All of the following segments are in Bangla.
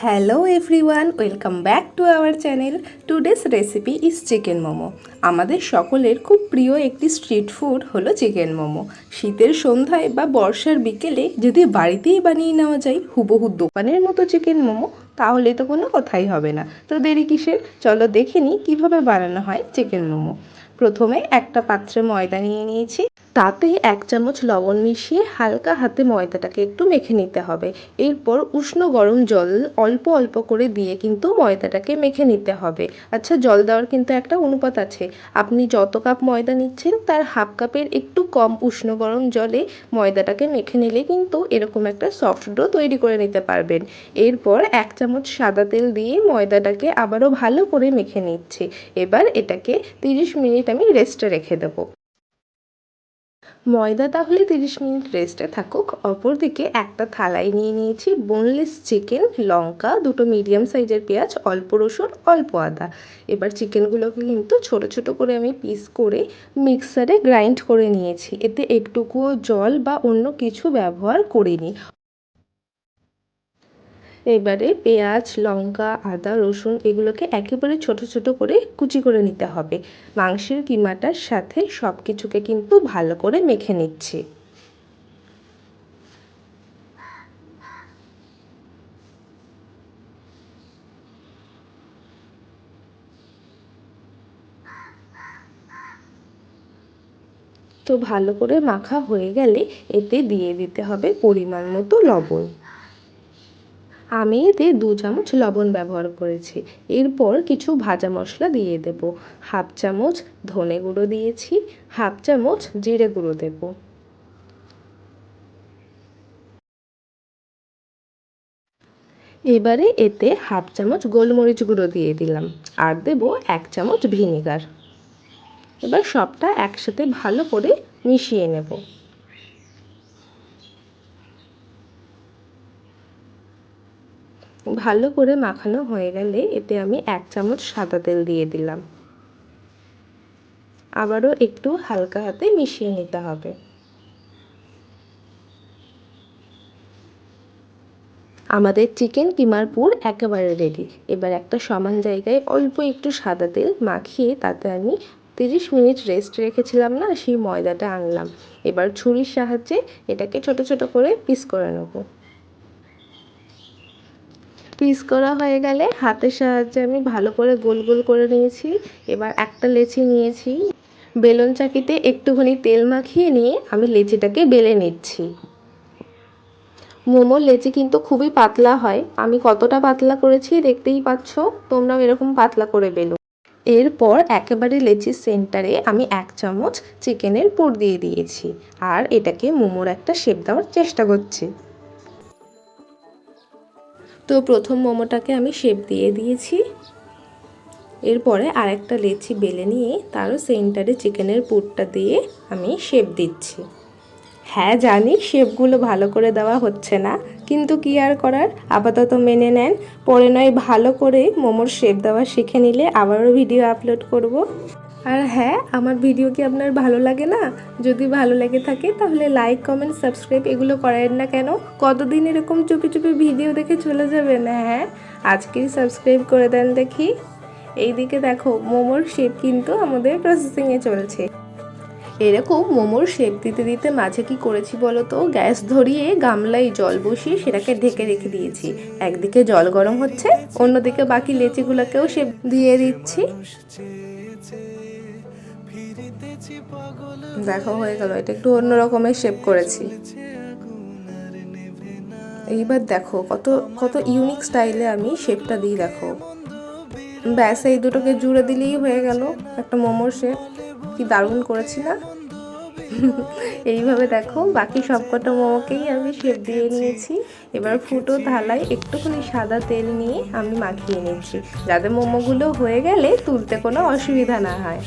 Hello everyone welcome back to our channel today's recipe is chicken momo আমাদের সকলের খুব প্রিয় একটি স্ট্রিট ফুড হলো চিকেন মোমো শীতের সন্ধ্যায় বা বর্ষার বিকেলে যদি বাড়িতেই বানিয়ে নেওয়া যায় হুবহু দোকানের মতো চিকেন মোমো তাহলে তো কোনো কথাই হবে না। তো দেরি কিসের? চলো দেখে নিই কীভাবে বানানো হয় চিকেন মোমো প্রথমে একটা পাত্রে ময়দা নিয়ে নিয়েছি। তাতে এক চামচ লবণ মিশিয়ে হালকা হাতে ময়দাটাকে একটু মেখে নিতে হবে। এরপর উষ্ণ গরম জল অল্প অল্প করে দিয়ে কিন্তু ময়দাটাকে মেখে নিতে হবে। আচ্ছা জল দেওয়ার কিন্তু একটা অনুপাত আছে। আপনি যত কাপ ময়দা নিচ্ছেন, তার হাফ কাপের একটু কম উষ্ণ গরম জলে ময়দাটাকে মেখে নিলে কিন্তু এরকম একটা সফট ডো তৈরি করে নিতে পারবেন। এরপর এক চামচ সাদা তেল দিয়ে ময়দাটাকে আবারও ভালো করে মেখে নিচ্ছি। এবার এটাকে তিরিশ মিনিট আমি রেস্টে রেখে দেবো। ময়দা তাহলে তিরিশ মিনিট রেস্টে থাকুক। অপরদিকে একটা থালায় নিয়ে নিয়েছি বোনলেস চিকেন লঙ্কা, দুটো মিডিয়াম সাইজের পেঁয়াজ, অল্প রসুন, অল্প আদা। এবার চিকেনগুলোকে কিন্তু ছোট ছোট করে আমি পিস করে মিক্সারে গ্রাইন্ড করে নিয়েছি। এতে একটুকুও জল বা অন্য কিছু ব্যবহার করিনি। এবারে পেঁয়াজ, লঙ্কা, আদা, রসুন এগুলোকে একেবারে ছোট ছোট করে কুচি করে নিতে হবে। মাংসের কিমাটার সাথে সব কিছুকে কিন্তু ভালো করে মেখে নিচ্ছি। তো ভালো করে মাখা হয়ে গেলে এতে দিয়ে দিতে হবে পরিমাণ মতো লবণ। আমি এতে দু চামচ লবণ ব্যবহার করেছি। এরপর কিছু ভাজা মশলা দিয়ে দেব। হাফ চামচ ধনে গুঁড়ো দিয়েছি, হাফ চামচ জিরে গুঁড়ো দেব। এবারে এতে হাফ চামচ গোলমরিচ গুঁড়ো দিয়ে দিলাম। আর দেব এক চামচ ভিনেগার। এবার সবটা একসাথে ভালো করে মিশিয়ে নেব। ভালো করে মাখানো হয়ে গেলে এতে আমি এক চামচ সাদা তেল দিয়ে দিলাম। আবারও একটু হালকা হাতে মিশিয়ে নিতে হবে। আমাদের চিকেন কিমার পুর একেবারে রেডি এবার একটা সমান জায়গায় অল্প একটু সাদা তেল মাখিয়ে তাতে আমি তিরিশ মিনিট রেস্ট রেখেছিলাম না, সেই ময়দাটা আনলাম। এবার ছুরির সাহায্যে এটাকে ছোট ছোট করে পিস করে নেব। পিস করা হয়ে গেলে হাতের সাহায্যে আমি ভালো করে গোল গোল করে নিয়েছি। এবার একটা লেচি নিয়েছি। বেলুন চাকিতে একটুখানি তেল মাখিয়ে নিয়ে আমি লেচিটাকে বেলে নিচ্ছি। মোমোর লেচি কিন্তু খুবই পাতলা হয়। আমি কতটা পাতলা করেছি দেখতেই পাচ্ছ, তোমরাও এরকম পাতলা করে বেলো। এরপর একেবারে লেচির সেন্টারে আমি এক চামচ চিকেনের পুর দিয়ে দিয়েছি। আর এটাকে মোমোর একটা শেপ দেওয়ার চেষ্টা করছি। তো প্রথম মোমোটাকে আমি শেপ দিয়ে দিয়েছি। এরপরে আরেকটা লেচি বেলে নিয়ে তারও সেন্টারে চিকেনের পুরটা দিয়ে আমি শেপ দিচ্ছি। হ্যাঁ জানি শেপগুলো ভালো করে দেওয়া হচ্ছে না, কিন্তু কি আর করার? আপাতত মেনে নেন। পরে নয়, ভালো করে মোমোর শেপ দেওয়া শিখে নিলে আবারও ভিডিও আপলোড করব। আর হ্যাঁ আমার ভিডিও কি আপনার ভালো লাগে না? যদি ভালো লেগে থাকে, তাহলে লাইক কমেন্ট সাবস্ক্রাইব এগুলো করেন না কেন? কতদিন এরকম চুপি চুপি ভিডিও দেখে চলে যাবেন? হ্যাঁ আজকেই সাবস্ক্রাইব করে দেন দেখি। এইদিকে দেখো, মোমোর শেপ কিন্তু আমাদের প্রসেসিংয়ে চলছে। এরকম মোমোর শেপ দিতে দিতে মাঝে কি করেছি বলো তো? গ্যাস ধরিয়ে গামলায় জল বসিয়ে সেটাকে ঢেকে রেখে দিয়েছি। একদিকে জল গরম হচ্ছে, অন্যদিকে বাকি লেচিগুলোকেও শেপ দিয়ে দিচ্ছি। দেখো হয়ে গেল। এটা একটু অন্য রকমের শেপ করেছি। এইবার দেখো কত কত ইউনিক স্টাইলে আমি শেপটা দিই দেখো। ব্যাস এই দুটোকে জুড়ে দিলেই হয়ে গেল একটা মোমোর শেপ কি দারুণ করেছি না? এইভাবে দেখো বাকি সবকটা মোমোকেই আমি শেপ দিয়ে নিয়েছি। এবার ফুটো থালায় একটুখানি সাদা তেল নিয়ে আমি মাখিয়ে নিচ্ছি। যাতে মোমোগুলো হয়ে গেলে তুলতে কোনো অসুবিধা না হয়।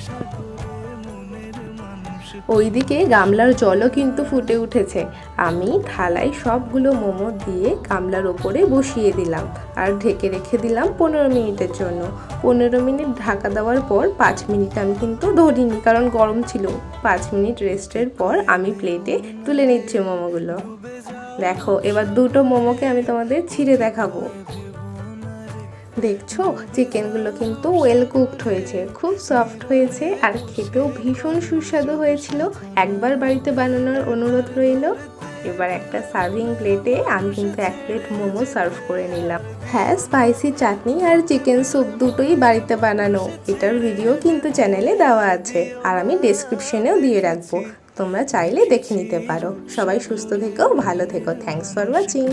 ওইদিকে গামলার জলও কিন্তু ফুটে উঠেছে। আমি থালায় সবগুলো মোমো দিয়ে গামলার ওপরে বসিয়ে দিলাম আর ঢেকে রেখে দিলাম পনেরো মিনিটের জন্য। পনেরো মিনিট ঢাকা দেওয়ার পর পাঁচ মিনিট আমি কিন্তু ধরিনি কারণ গরম ছিল। পাঁচ মিনিট রেস্টের পর আমি প্লেটে তুলে নিচ্ছি মোমোগুলো। দেখো, এবার দুটো মোমোকে আমি তোমাদের ছিঁড়ে দেখাবো। দেখছ? চিকেনগুলো কিন্তু ওয়েল কুকড হয়েছে, খুব সফট হয়েছে আর খেতেও ভীষণ সুস্বাদু হয়েছিল। একবার বাড়িতে বানানোর অনুরোধ রইল। এবার একটা সার্ভিং প্লেটে আমি কিন্তু এক প্লেট মোমো সার্ভ করে নিলাম। হ্যাঁ স্পাইসি চাটনি আর চিকেন স্যুপ দুটোই বাড়িতে বানানো। এটার ভিডিও কিন্তু চ্যানেলে দেওয়া আছে আর আমি ডেসক্রিপশনেও দিয়ে রাখব। তোমরা চাইলে দেখে নিতে পারো। সবাই সুস্থ থেকো, ভালো থেকো। Thanks for watching